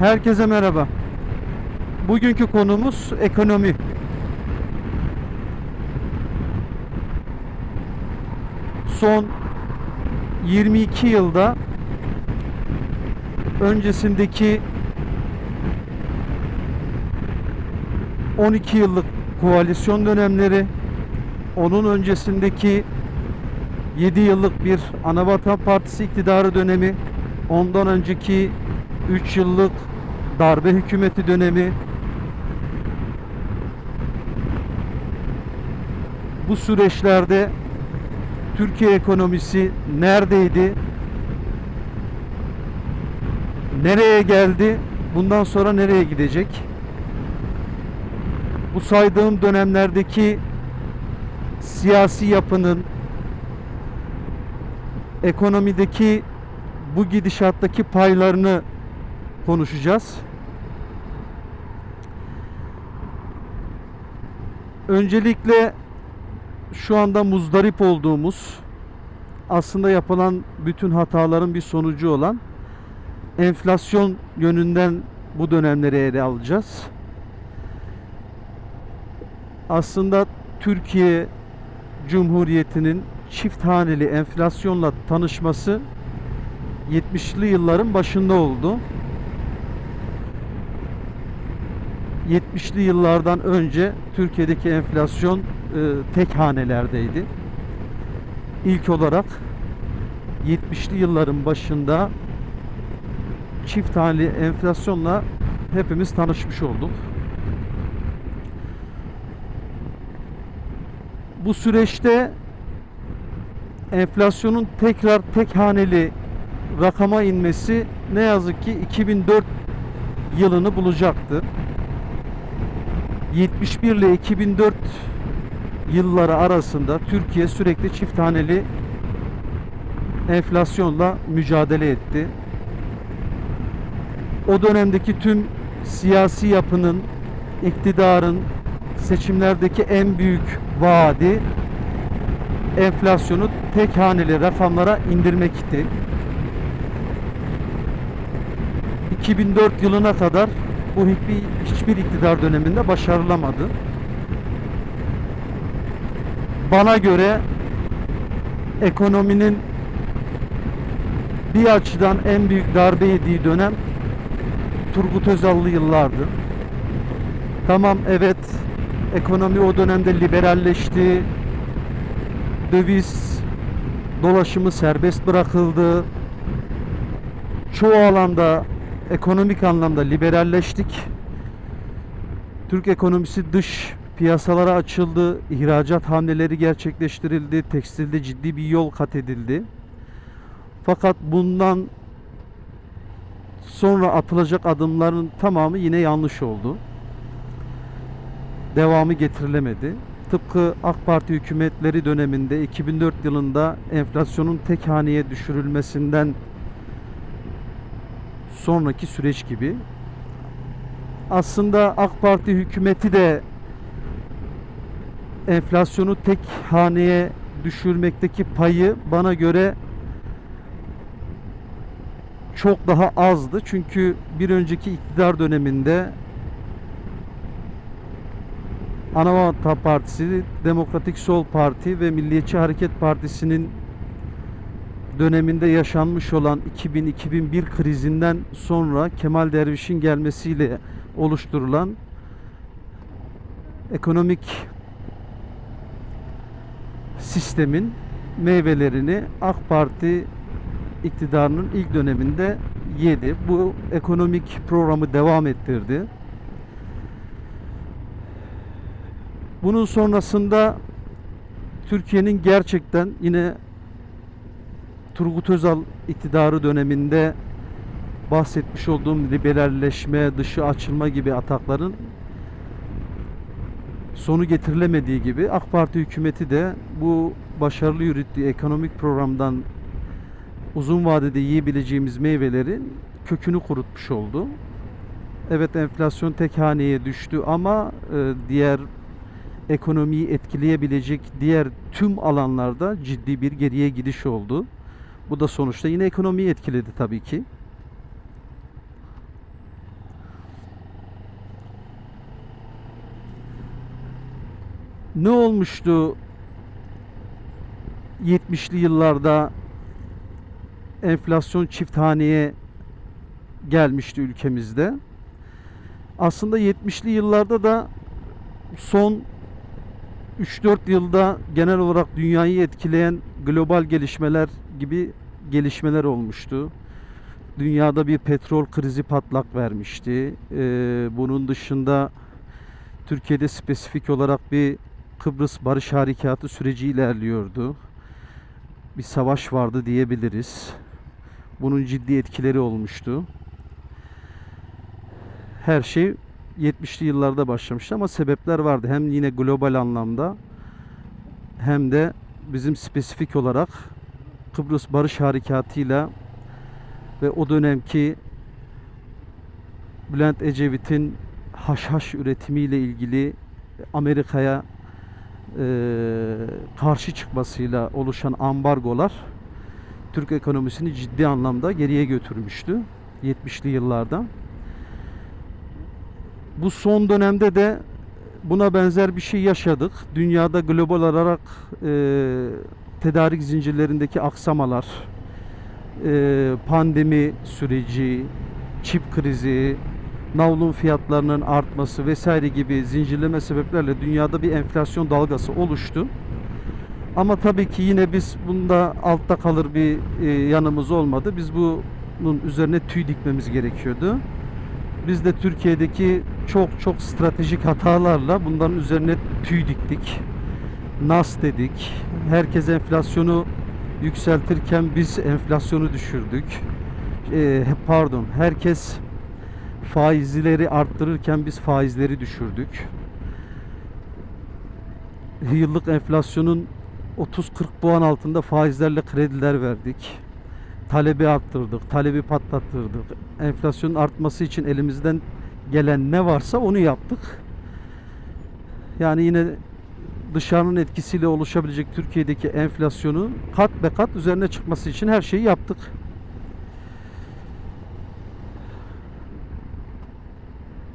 Herkese merhaba. Bugünkü konumuz ekonomi. Son 22 yılda öncesindeki 12 yıllık koalisyon dönemleri, onun öncesindeki 7 yıllık bir Anavatan Partisi iktidarı dönemi, ondan önceki 3 yıllık darbe hükümeti dönemi, bu süreçlerde Türkiye ekonomisi neredeydi? Nereye geldi? Bundan sonra nereye gidecek? Bu saydığım dönemlerdeki siyasi yapının ekonomideki bu gidişattaki paylarını konuşacağız. Öncelikle şu anda muzdarip olduğumuz aslında yapılan bütün hataların bir sonucu olan enflasyon yönünden bu dönemleri ele alacağız. Aslında Türkiye Cumhuriyeti'nin çift haneli enflasyonla tanışması 70'li yılların başında oldu. 70'li yıllardan önce Türkiye'deki enflasyon e, tek hanelerdeydi. İlk olarak 70'li yılların başında çift haneli enflasyonla hepimiz tanışmış olduk. Bu süreçte enflasyonun tekrar tek haneli rakama inmesi ne yazık ki 2004 yılını bulacaktı. 71 ile 2004 yılları arasında Türkiye sürekli çift haneli enflasyonla mücadele etti. O dönemdeki tüm siyasi yapının, iktidarın seçimlerdeki en büyük vaadi enflasyonu tek haneli rakamlara indirmekti. 2004 yılına kadar bu hiçbir, hiçbir iktidar döneminde başarılamadı. Bana göre ekonominin bir açıdan en büyük darbe yediği dönem Turgut Özal'lı yıllardı. Tamam evet ekonomi o dönemde liberalleşti. Döviz dolaşımı serbest bırakıldı. Çoğu alanda ekonomik anlamda liberalleştik. Türk ekonomisi dış piyasalara açıldı. ihracat hamleleri gerçekleştirildi. Tekstilde ciddi bir yol kat edildi. Fakat bundan sonra atılacak adımların tamamı yine yanlış oldu. Devamı getirilemedi. Tıpkı AK Parti hükümetleri döneminde 2004 yılında enflasyonun tek haneye düşürülmesinden sonraki süreç gibi. Aslında AK Parti hükümeti de enflasyonu tek haneye düşürmekteki payı bana göre çok daha azdı. Çünkü bir önceki iktidar döneminde Anavatan Partisi, Demokratik Sol Parti ve Milliyetçi Hareket Partisi'nin döneminde yaşanmış olan 2000-2001 krizinden sonra Kemal Derviş'in gelmesiyle oluşturulan ekonomik sistemin meyvelerini AK Parti iktidarının ilk döneminde yedi. Bu ekonomik programı devam ettirdi. Bunun sonrasında Türkiye'nin gerçekten yine Turgut Özal iktidarı döneminde bahsetmiş olduğum liberalleşme, dışı açılma gibi atakların sonu getirilemediği gibi AK Parti hükümeti de bu başarılı yürüttüğü ekonomik programdan uzun vadede yiyebileceğimiz meyvelerin kökünü kurutmuş oldu. Evet enflasyon tek haneye düştü ama e, diğer ekonomiyi etkileyebilecek diğer tüm alanlarda ciddi bir geriye gidiş oldu. Bu da sonuçta yine ekonomiyi etkiledi tabii ki. Ne olmuştu 70'li yıllarda enflasyon çift haneye gelmişti ülkemizde. Aslında 70'li yıllarda da son 3-4 yılda genel olarak dünyayı etkileyen global gelişmeler gibi gelişmeler olmuştu. Dünyada bir petrol krizi patlak vermişti. Ee, bunun dışında Türkiye'de spesifik olarak bir Kıbrıs Barış Harekatı süreci ilerliyordu. Bir savaş vardı diyebiliriz. Bunun ciddi etkileri olmuştu. Her şey 70'li yıllarda başlamıştı ama sebepler vardı. Hem yine global anlamda hem de bizim spesifik olarak Kıbrıs Barış Harekatı'yla ve o dönemki Bülent Ecevit'in haşhaş üretimiyle ilgili Amerika'ya eee, karşı çıkmasıyla oluşan ambargolar Türk ekonomisini ciddi anlamda geriye götürmüştü 70'li yıllarda. Bu son dönemde de buna benzer bir şey yaşadık. Dünyada global olarak eee, tedarik zincirlerindeki aksamalar, eee, pandemi süreci, çip krizi, navlun fiyatlarının artması vesaire gibi zincirleme sebeplerle dünyada bir enflasyon dalgası oluştu. Ama tabii ki yine biz bunda altta kalır bir e, yanımız olmadı. Biz bunun üzerine tüy dikmemiz gerekiyordu. Biz de Türkiye'deki çok çok stratejik hatalarla bunların üzerine tüy diktik. Nas dedik. Herkes enflasyonu yükseltirken biz enflasyonu düşürdük. E, pardon, herkes faizleri arttırırken biz faizleri düşürdük. Yıllık enflasyonun 30-40 puan altında faizlerle krediler verdik. Talebi arttırdık, talebi patlattırdık. Enflasyonun artması için elimizden gelen ne varsa onu yaptık. Yani yine dışarının etkisiyle oluşabilecek Türkiye'deki enflasyonu kat be kat üzerine çıkması için her şeyi yaptık.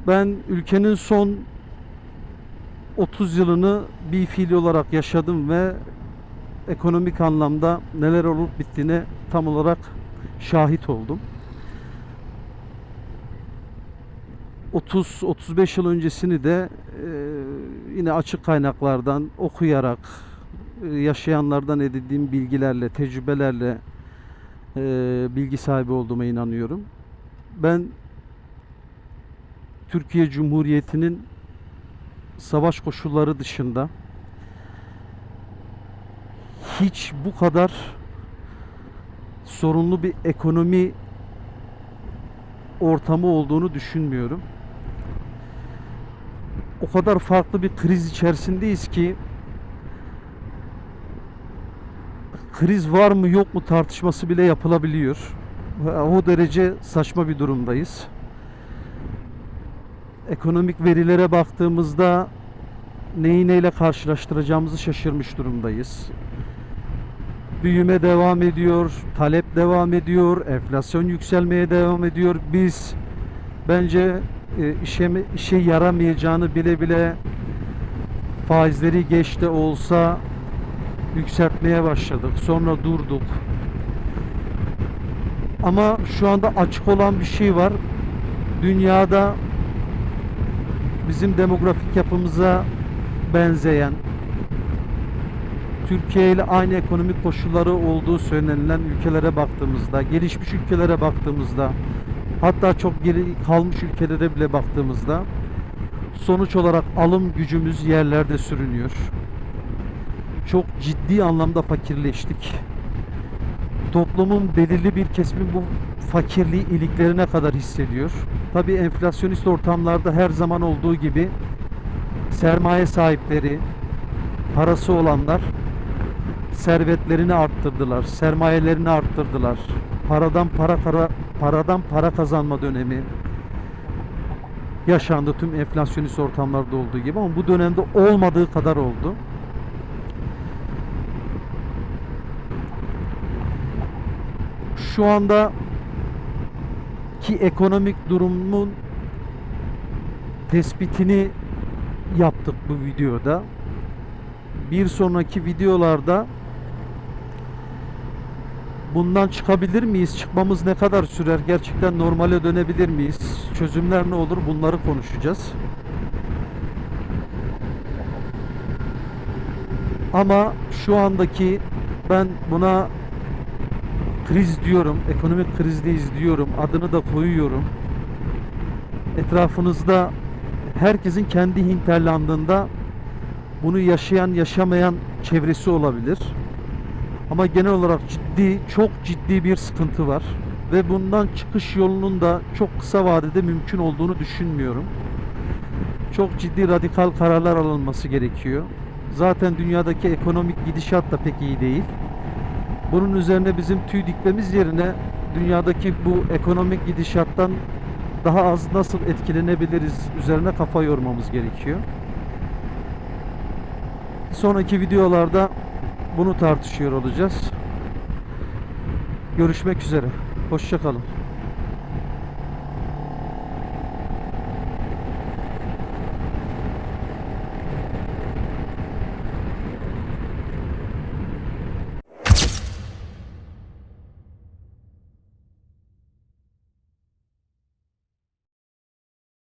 Ben ülkenin son 30 yılını bir fiil olarak yaşadım ve ekonomik anlamda neler olup bittiğine tam olarak şahit oldum. 30-35 yıl öncesini de yine açık kaynaklardan okuyarak yaşayanlardan edindiğim bilgilerle, tecrübelerle bilgi sahibi olduğuma inanıyorum. Ben Türkiye Cumhuriyeti'nin savaş koşulları dışında hiç bu kadar sorunlu bir ekonomi ortamı olduğunu düşünmüyorum. O kadar farklı bir kriz içerisindeyiz ki kriz var mı yok mu tartışması bile yapılabiliyor. O derece saçma bir durumdayız ekonomik verilere baktığımızda neyi neyle karşılaştıracağımızı şaşırmış durumdayız. Büyüme devam ediyor, talep devam ediyor, enflasyon yükselmeye devam ediyor. Biz bence e, işe, işe yaramayacağını bile bile faizleri geç de olsa yükseltmeye başladık. Sonra durduk. Ama şu anda açık olan bir şey var. Dünyada bizim demografik yapımıza benzeyen Türkiye ile aynı ekonomik koşulları olduğu söylenilen ülkelere baktığımızda, gelişmiş ülkelere baktığımızda, hatta çok geri kalmış ülkelere bile baktığımızda sonuç olarak alım gücümüz yerlerde sürünüyor. Çok ciddi anlamda fakirleştik. Toplumun belirli bir kesimi bu fakirliği iliklerine kadar hissediyor. Tabi enflasyonist ortamlarda her zaman olduğu gibi sermaye sahipleri, parası olanlar servetlerini arttırdılar, sermayelerini arttırdılar. Paradan para para paradan para kazanma dönemi yaşandı tüm enflasyonist ortamlarda olduğu gibi ama bu dönemde olmadığı kadar oldu. Şu anda ki ekonomik durumun tespitini yaptık bu videoda. bir sonraki videolarda bundan çıkabilir miyiz? Çıkmamız ne kadar sürer? Gerçekten normale dönebilir miyiz? Çözümler ne olur? Bunları konuşacağız. Ama şu andaki ben buna kriz diyorum. Ekonomik krizdeyiz diyorum. Adını da koyuyorum. Etrafınızda herkesin kendi hinterlandında bunu yaşayan yaşamayan çevresi olabilir. Ama genel olarak ciddi, çok ciddi bir sıkıntı var. Ve bundan çıkış yolunun da çok kısa vadede mümkün olduğunu düşünmüyorum. Çok ciddi radikal kararlar alınması gerekiyor. Zaten dünyadaki ekonomik gidişat da pek iyi değil. Bunun üzerine bizim tüy dikmemiz yerine dünyadaki bu ekonomik gidişattan daha az nasıl etkilenebiliriz üzerine kafa yormamız gerekiyor. Sonraki videolarda bunu tartışıyor olacağız. Görüşmek üzere. Hoşçakalın.